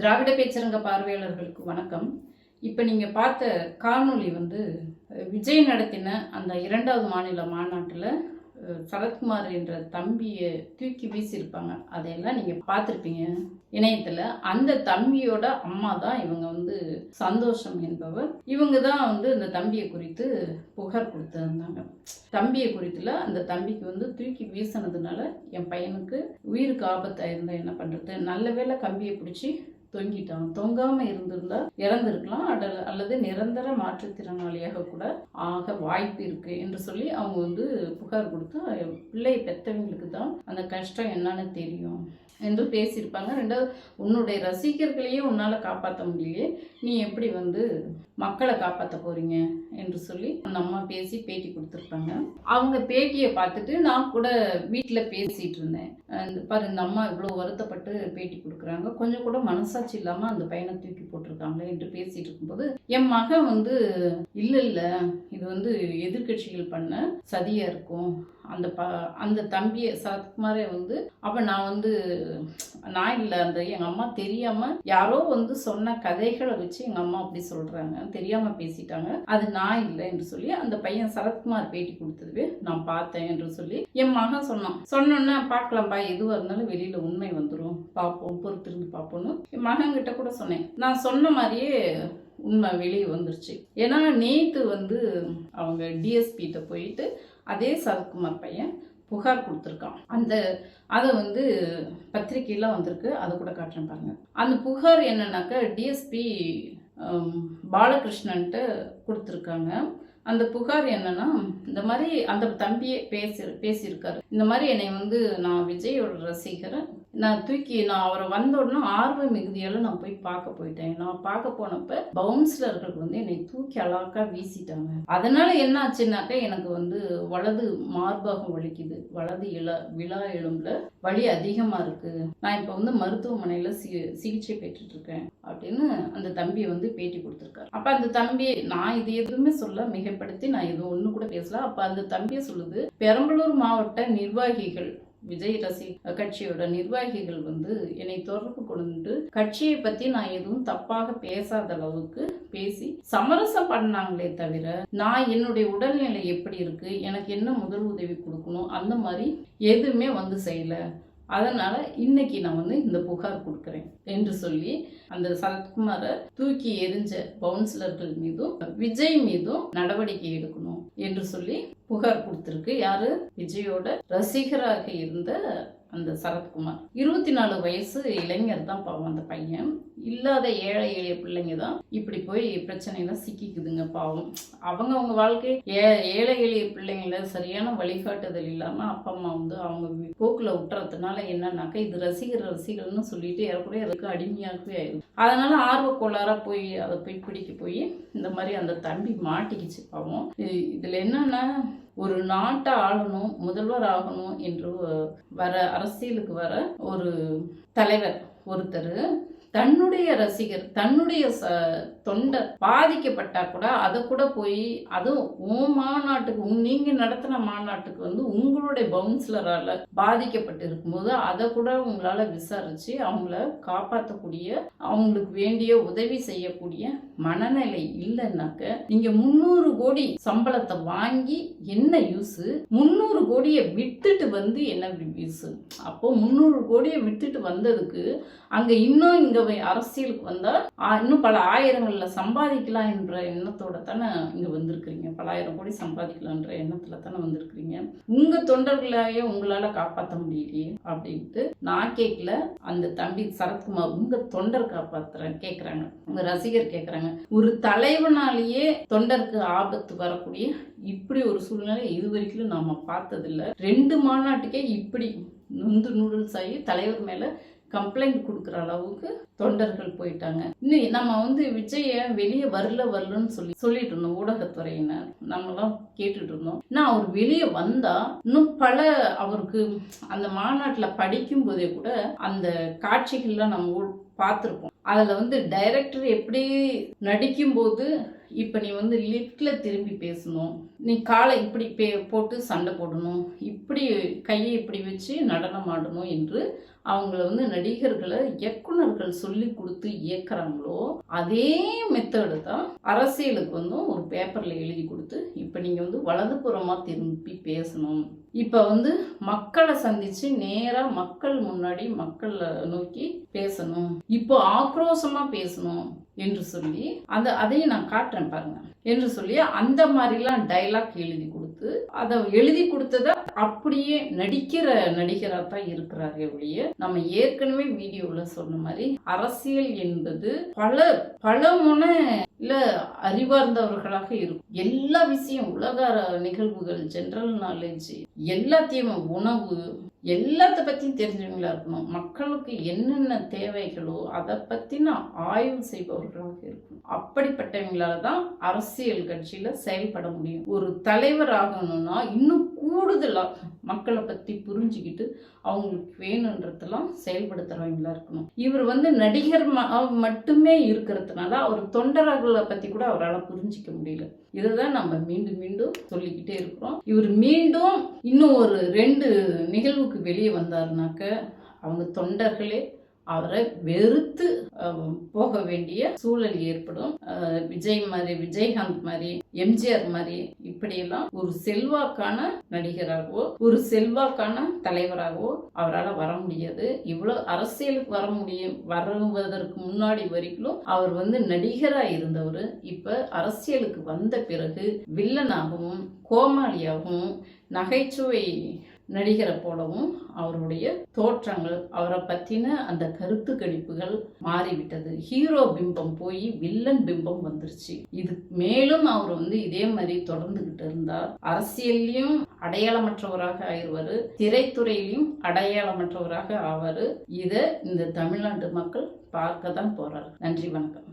திராவிட பேச்சரங்க பார்வையாளர்களுக்கு வணக்கம். இப்போ நீங்கள் பார்த்த காணொளி வந்து விஜய் நடத்தின அந்த இரண்டாவது மாநில மாநாட்டில் சரத்குமார் என்ற தம்பியை தூக்கி வீசியிருப்பாங்க. அதையெல்லாம் நீங்கள் பார்த்துருப்பீங்க. இணையத்தில் அந்த தம்பியோட அம்மா தான் இவங்க வந்து சந்தோஷம் என்பவர். இவங்க தான் வந்து இந்த தம்பியை குறித்து புகார் கொடுத்துருந்தாங்க. தம்பியை குறித்துல அந்த தம்பிக்கு வந்து தூக்கி வீசினதுனால என் பையனுக்கு உயிருக்கு ஆபத்தாக இருந்தால் என்ன பண்ணுறது நல்ல வேளை கம்பியை பிடிச்சி தொங்கிட்டான் தொங்காம இருந்திருந்தா இறந்திருக்கலாம். அட- அல்லது நிரந்தர மாற்றுத்திறனாளியாக கூட ஆக வாய்ப்பு இருக்கு என்று சொல்லி அவங்க வந்து புகார் கொடுத்து பிள்ளை பெற்றவங்களுக்கு தான் அந்த கஷ்டம் என்னன்னு தெரியும். என்று பேசியிருப்பாங்க. ரெண்டாவது உன்னுடைய ரசிகர்களையே உன்னால் காப்பாற்ற முடியலையே. நீ எப்படி வந்து மக்களை காப்பாற்ற போறீங்க? என்று சொல்லி அந்த அம்மா பேசி பேட்டி கொடுத்துருப்பாங்க. அவங்க பேட்டியை பார்த்துட்டு நான் கூட வீட்டில் பேசிகிட்டு இருந்தேன். இந்த பாரு இந்த அம்மா இவ்வளோ வருத்தப்பட்டு பேட்டி கொடுக்குறாங்க. கொஞ்சம் கூட மனசாட்சி இல்லாமல் அந்த பையனை தூக்கி போட்டிருக்காங்களே என்று பேசிகிட்டு இருக்கும்போது என் மகன் வந்து இல்லை இல்லை இது வந்து எதிர்க்கட்சிகள் பண்ண சதியாக இருக்கும். அந்த ப அந்த தம்பியை சரத்குமாரே வந்து அப்போ நான் வந்து நான் இல்லை அந்த எங்கள் அம்மா தெரியாமல் யாரோ வந்து சொன்ன கதைகளை வச்சு எங்கள் அம்மா அப்படி சொல்கிறாங்க தெரியாமல் பேசிட்டாங்க. அது நான் இல்லை என்று சொல்லி அந்த பையன் சரத்குமார் பேட்டி கொடுத்ததுவே நான் பார்த்தேன் என்று சொல்லி என் மகன் சொன்னான். சொன்னோன்னே பார்க்கலாம்ப்பா எதுவாக இருந்தாலும் வெளியில் உண்மை வந்துடும் பார்ப்போம் பொறுத்திருந்து பார்ப்போம்னு. என் மகன்கிட்ட கூட சொன்னேன். நான் சொன்ன மாதிரியே உண்மை வெளியே வந்துருச்சு. ஏன்னா நேற்று வந்து அவங்க டிஎஸ்பிகிட்ட போயிட்டு அதே சரத்குமார் பையன் புகார் கொடுத்துருக்கான். அந்த அதை வந்து பத்திரிக்கையெல்லாம் வந்திருக்கு. அதை கூட காட்டுறேன் பாருங்க. அந்த புகார் என்னன்னாக்கா டிஎஸ்பி பாலகிருஷ்ணன்ட்டு கொடுத்துருக்காங்க. அந்த புகார் என்னன்னா இந்த மாதிரி அந்த தம்பியே பேசி பேசியிருக்காரு. இந்த மாதிரி என்னை வந்து நான் விஜயோட ரசிகரை நான் தூக்கி நான் அவரை வந்த உடனே ஆர்வ மிகுதியால் நான் போய் பார்க்க போயிட்டேன். நான் பார்க்க போனப்ப பவுன்சிலர்கள் வந்து என்னை தூக்கி அழகா வீசிட்டாங்க. அதனால என்ன ஆச்சுன்னாக்கா எனக்கு வந்து வலது மார்பகம் வலிக்குது. வலது இள விழா எலும்புல வலி அதிகமா இருக்கு. நான் இப்போ வந்து மருத்துவமனையில சி சிகிச்சை பெற்றுட்டு இருக்கேன் அப்படின்னு அந்த தம்பி வந்து பேட்டி கொடுத்துருக்காரு. அப்ப அந்த தம்பி நான் இது எதுவுமே சொல்ல மிக மிகைப்படுத்தி நான் எதுவும் ஒண்ணு கூட பேசல. அப்ப அந்த தம்பியை சொல்லுது பெரம்பலூர் மாவட்ட நிர்வாகிகள் விஜய் ரசி கட்சியோட நிர்வாகிகள் வந்து என்னை தொடர்பு கொண்டு கட்சியை பத்தி நான் எதுவும் தப்பாக பேசாத அளவுக்கு பேசி சமரசம் பண்ணாங்களே தவிர நான் என்னுடைய உடல்நிலை எப்படி இருக்கு எனக்கு என்ன முதல் உதவி கொடுக்கணும் அந்த மாதிரி எதுவுமே வந்து செய்யல. அதனால இன்னைக்கு நான் வந்து இந்த புகார் கொடுக்குறேன் என்று சொல்லி அந்த சரத்குமாரை தூக்கி எரிஞ்ச பவுன்சிலர்கள் மீதும் விஜய் மீதும் நடவடிக்கை எடுக்கணும் என்று சொல்லி புகார் கொடுத்திருக்கு. யாரு? விஜயோட ரசிகராக இருந்த அந்த சரத்குமார். இருபத்தி நாலு வயசு இளைஞர் தான் பாவம் அந்த பையன். இல்லாத ஏழை எளிய பிள்ளைங்க தான் இப்படி போய் பிரச்சனையில சிக்கிக்குதுங்க பாவம். அவங்க அவங்க வாழ்க்கை ஏ ஏழை எளிய பிள்ளைங்கள சரியான வழிகாட்டுதல் இல்லாம அப்பா அம்மா வந்து அவங்க போக்கில் போக்குல விட்டுறதுனால என்னன்னாக்கா இது ரசிகர் ரசிகர்னு சொல்லிட்டு ஏறக்குறைய அதுக்கு அடிமையாகவே ஆயிடும் அதனால ஆர்வ கோளாறா போய் அதை போய் பிடிக்க போய் இந்த மாதிரி அந்த தம்பி மாட்டிக்கிச்சு பாவம். இ- இதுல என்னன்னா ஒரு நாட்டை ஆளணும் முதல்வர் ஆகணும் என்று வர அரசியலுக்கு வர ஒரு தலைவர் ஒருத்தர். தன்னுடைய ரசிகர் தன்னுடைய ச தொண்டர் பாதிக்கப்பட்டா கூட அதை கூட போய் அதுவும் உன் மாநாட்டுக்கு உன் நீங்க நடத்தின மாநாட்டுக்கு வந்து உங்களுடைய பவுன்சிலரால பாதிக்கப்பட்டு இருக்கும்போது அதை கூட உங்களால விசாரிச்சு அவங்கள காப்பாற்றக்கூடிய அவங்களுக்கு வேண்டிய உதவி செய்யக்கூடிய மனநிலை இல்லைன்னாக்க நீங்க முந்நூறு கோடி சம்பளத்தை வாங்கி என்ன யூஸ் முந்நூறு கோடியை விட்டுட்டு வந்து என்ன யூஸ் அப்போ முந்நூறு கோடியை விட்டுட்டு வந்ததுக்கு அங்க இன்னும் இங்க வை- அரசியலுக்கு வந்தால் இன்னும் பல ஆயிரங்களில் சம்பாதிக்கலாம் என்ற எண்ணத்தோட தானே இங்க வந்திருக்கிறீங்க. பல ஆயிரம் கோடி சம்பாதிக்கலான்ற எண்ணத்துல தானே வந்திருக்கிறீங்க. உங்க தொண்டர்களையே உங்களால காப்பாற்ற முடியலையே அப்படின்ட்டு நான் கேட்கல அந்த தம்பி சரத்குமார் உங்க தொண்டர் காப்பாத்துறேன் கேட்குறாங்க உங்க ரசிகர் கேட்குறாங்க ஒரு தலைவனாலேயே தொண்டருக்கு ஆபத்து வரக்கூடிய இப்படி ஒரு சூழ்நிலை இது வரைக்கும் நாம பார்த்ததில்ல. ரெண்டு மாநாட்டுக்கே இப்படி நொந்து நூடுல்ஸ் ஆகி தலைவர் மேலே கம்ப்ளைண்ட் கொடுக்குற அளவுக்கு தொண்டர்கள் போயிட்டாங்க. இன்னும் நம்ம வந்து விஜய வெளியே வரல வரலன்னு சொல்லி சொல்லிட்டு இருந்தோம் ஊடகத்துறையினர். நம்மலாம் கேட்டுட்டு இருந்தோம். நான் அவர் வெளியே வந்தா இன்னும் பல அவருக்கு அந்த மாநாட்டில் படிக்கும் போதே கூட அந்த காட்சிகள்லாம் நம்ம பார்த்துருப்போம். அதில் வந்து டைரக்டர் எப்படி நடிக்கும்போது இப்போ நீ வந்து லிஃப்டில் திரும்பி பேசணும். நீ காலை இப்படி பே போட்டு சண்டை போடணும். இப்படி கையை இப்படி வச்சு நடனம் ஆடணும் என்று அவங்கள வந்து நடிகர்களை இயக்குனர்கள் சொல்லி கொடுத்து இயக்குறாங்களோ அதே மெத்தடு தான் அரசியலுக்கு வந்து ஒரு பேப்பரில் எழுதி கொடுத்து இப்போ நீங்கள் வந்து வலதுபுறமாக திரும்பி பேசணும். இப்போ வந்து மக்களை சந்தித்து நேராக மக்கள் முன்னாடி மக்களை நோக்கி பேசணும். இப்போ ஆக்ரோஷமாக பேசணும். என்று சொல்லி அந்த அதையும் நான் காட்டுறேன் பாருங்க. என்று சொல்லி அந்த மாதிரிலாம் டைலாக் எழுதி கொடுத்து அதை எழுதி கொடுத்ததை அப்படியே நடிக்கிற நடிகராக தான் இருக்கிறாரே ஒழிய நம்ம ஏற்கனவே வீடியோவில் சொன்ன மாதிரி அரசியல் என்பது பல பல முனை இல்லை அறிவார்ந்தவர்களாக இருக்கும். எல்லா விஷயம் உலக நிகழ்வுகள் ஜென்ரல் நாலேஜ் எல்லாத்தையும் உணவு எல்லாத்த பற்றியும் தெரிஞ்சவங்களா இருக்கணும். மக்களுக்கு என்னென்ன தேவைகளோ அதை பற்றின ஆய்வு செய்பவர்களாக இருக்கணும். அப்படிப்பட்டவங்களால தான் அரசியல் கட்சியில் செயல்பட முடியும். ஒரு தலைவர் ஆகணும்னா இன்னும் கூடுதலாக மக்களை பற்றி புரிஞ்சுக்கிட்டு அவங்களுக்கு வேணுன்றதெல்லாம் செயல்படுத்துகிறவங்களாக இருக்கணும். இவர் வந்து நடிகர் ம- மட்டுமே இருக்கிறதுனால அவர் தொண்டர்களை பற்றி கூட அவரால் புரிஞ்சிக்க முடியல. இதை தான் நம்ம மீண்டும் மீண்டும் சொல்லிக்கிட்டே இருக்கிறோம். இவர் மீண்டும் இன்னும் ஒரு ரெண்டு நிகழ்வுக்கு வெளியே வந்தாருனாக்க அவங்க தொண்டர்களே அவரை வெறுத்து போக வேண்டிய சூழல் ஏற்படும். விஜய் மாதிரி விஜயகாந்த் மாதிரி எம்ஜிஆர் மாதிரி இப்படியெல்லாம் ஒரு செல்வாக்கான நடிகராகவோ ஒரு செல்வாக்கான தலைவராகவோ அவரால் வர முடியாது. இவ்வளோ அரசியலுக்கு வர முடியும் வருவதற்கு முன்னாடி வரைக்கும் அவர் வந்து நடிகராக இருந்தவர். இப்போ அரசியலுக்கு வந்த பிறகு வில்லனாகவும் கோமாளியாகவும் நகைச்சுவை நடிகரை போலவும் அவருடைய தோற்றங்கள் அவரை பற்றின அந்த கருத்து கணிப்புகள் மாறிவிட்டது. ஹீரோ பிம்பம் போய் வில்லன் பிம்பம் வந்துருச்சு. இது மேலும் அவர் வந்து இதே மாதிரி தொடர்ந்துகிட்டு இருந்தார். அரசியல்லையும் அடையாளமற்றவராக ஆயிடுவார். திரைத்துறையிலையும் அடையாளமற்றவராக ஆவார். இதை இந்த தமிழ்நாட்டு மக்கள் பார்க்க தான் போகிறார் நன்றி வணக்கம்.